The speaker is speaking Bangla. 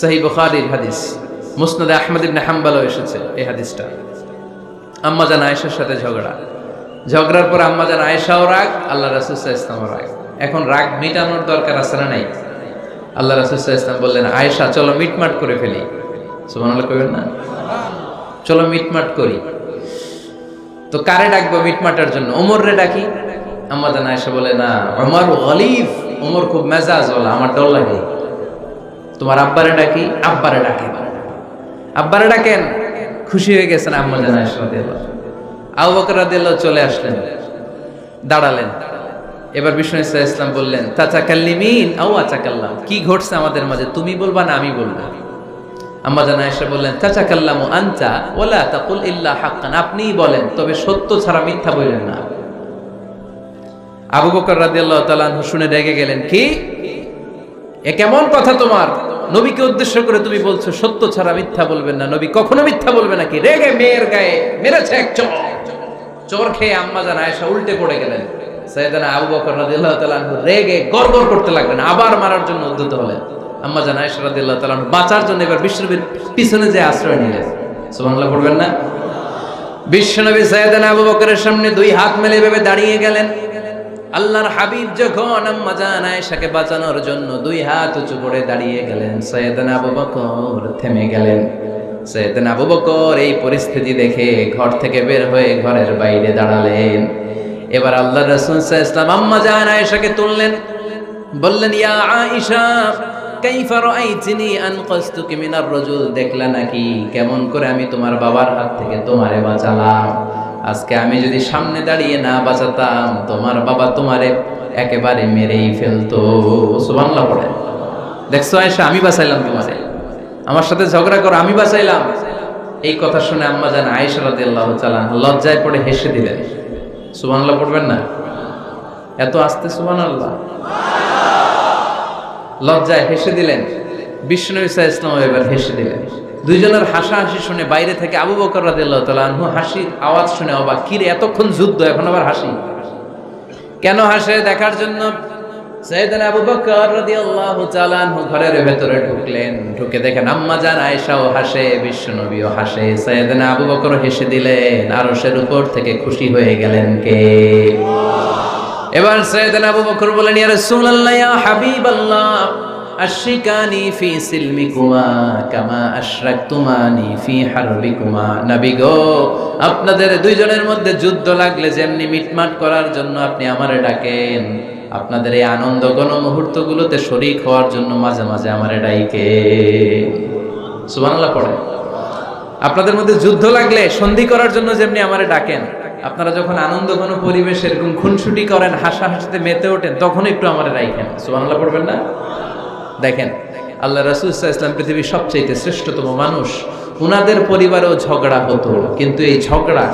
সাহি বুখারির হাদিস। মুসনাদে আহমদ ইবনে হাম্বালও এসেছে এই হাদিসটা। আম্মা জান আয়েশার সাথে ঝগড়া। ঝগড়ার পর আম্মা জান আয়েশাও রাগ, আল্লাহ রাসুসাহ ইসলামও রাগ। এখন রাগ মিটানোর দরকার আছে না নাই? আল্লাহ রাসুসাহ ইসলাম বললেন, আয়েশা, চলো মিটমাট করে ফেলি। সুমান আল্লাহ কইবেন না? চলো মিটমাট করি। তো কারে ডাকবো মিটমাটার জন্য? ওমর রে ডাকি। আম্মা জান আয়েশা বলে, না আমার গলিফ ওমর খুব মেজাজ বলা আমার ডর লাগে তোমার আব্বারে ডাকি, আব্বারে ডাকে। আব্বারে ডাকেন, খুশি হয়ে গেছেন আম্মা চলে আসলেন, দাঁড়ালেন। এবার বিষ্ণু ইসা ইসলাম বললেন তাচা কাল্লিমিন আও আচা কাল্লাম কি ঘটছে আমাদের মাঝে? তুমি বলবা না, আমি বলব। আম্মা জান আয়েশা বললেন চাচা কাল্লামু আনচা ওলা তাকুল ইল্লা হাক্কান। আপনিই বলেন, তবে সত্য ছাড়া মিথ্যা বললেন না। আবু বকর রাদিয়াল্লাহু তাআলা শুনে রেগে গেলেন, কি? এ কেমন কথা তোমার? নবীকে উদ্দেশ্য করে তুমি বলছো, সত্য ছাড়া মিথ্যা বলবেন না। নবী কখনো মিথ্যা বলবে নাকি রেগে মেয়ের গায়ে মেরেছে এক চোর। চোর খেয়ে আম্মা জান আয়েশা উল্টে পড়ে গেলেন। সৈয়দানা আবু বকর রাদিয়াল্লাহু তাআলা রেগে গড়গড় করতে লাগলেন, আবার মারার জন্য উদ্যত হলেন। আম্মা জান আয়েশা রাদিয়াল্লাহু তাআলা বাঁচার জন্য এবার বিশ্বনবীর পিছনে যে আশ্রয় নিলেন। সুবহানাল্লাহ পড়বেন না? বিশ্বনবী সৈয়দানা আবু বকরের সামনে দুই হাত মেলে ভেবে দাঁড়িয়ে গেলেন। আল্লাহর হাবিব যখন আম্মা জান আয়েশাকে বাঁচানোর জন্য দুই হাত উঁচু করে দাঁড়িয়ে গেলেন, সৈয়দানা আবু বকর থেমে গেলেন। সৈয়দানা আবু বকর এই পরিস্থিতি দেখে ঘর থেকে বের হয়ে ঘরের বাইরে দাঁড়ালেন। এবার আল্লাহ রাসূল সাল্লাল্লাহু আম্মা জান আয়েশাকে তুললেন, বললেন, ইয়া আয়েশা, কাইফা রাআইতিনি আনকাসতুকি মিনার রাজুল? দেখলা নাকি, কেমন করে আমি তোমার বাবার হাত থেকে তোমারে বাঁচালাম। আজকে আমি যদি সামনে দাঁড়িয়ে না বাঁচাতাম, তোমার বাবা তোমারে একেবারে মেরেই ফেলতো। সুবহানাল্লাহ পড়ে। দেখছ আয়েশা, আমি বাঁচাইলাম তোমারে। আমার সাথে ঝগড়া করো, আমি বাঁচাইলাম। এই কথা শুনে আম্মা জান আয়েশা রাদিয়াল্লাহু তাআলা লজ্জায় পড়ে হেসে দিলেন। সুবহানাল্লাহ পড়বেন না? এত আস্তে সুবহানাল্লাহ। লজ্জায় হেসে দিলেন। বিষ্ণু ইসা ইসলাম এবার হেসে দিলেন। দুইজনের হাসাহাসি শুনে বাইরে থেকে আবু বকর রাদিয়াল্লাহু তাআলা আনহু হাসির আওয়াজ শুনে অবাক। কি রে, এতক্ষণ যুদ্ধ, এখন আবার হাসি? কেন হাসে? দেখার জন্য ভেতরে ঢুকলেন। ঢুকে দেখেন হাসে হাসে। আবু বকর হেসে দিলেন উপর থেকে খুশি হয়ে গেলেন কে? এবার আবু বকর বলেন আশরিকানি ফি সিলমিকুমা কামা আশরাকতুমানি ফি হারবিকুমা নবী গো, আপনাদের দুইজনের মধ্যে যুদ্ধ লাগলে যেমনি মিটমাট করার জন্য আপনি আমারে ডাকেন। আপনাদের এই আনন্দ গণ মুহূর্তগুলোতে শরিক হওয়ার জন্য মাঝে মাঝে আমারে ডাইকে। সুবহানাল্লাহ পড়ে। আপনাদের মধ্যে যুদ্ধ লাগলে সন্ধি করার জন্য যেমনি আমারে ডাকেন। আপনারা যখন আনন্দ ঘন পরিবেশ এরকম খুনসুটি করেন, হাসাহাসিতে মেতে ওঠেন, তখন একটু আমার রাইখেন সুবহানাল্লাহ পড়বেন না? দেখেন, আল্লাহ রাসুল ইসলাম পৃথিবীর সবচেয়ে শ্রেষ্ঠতম মানুষ, উনাদের পরিবারেও ঝগড়া হতো, কিন্তু এই ঝগড়া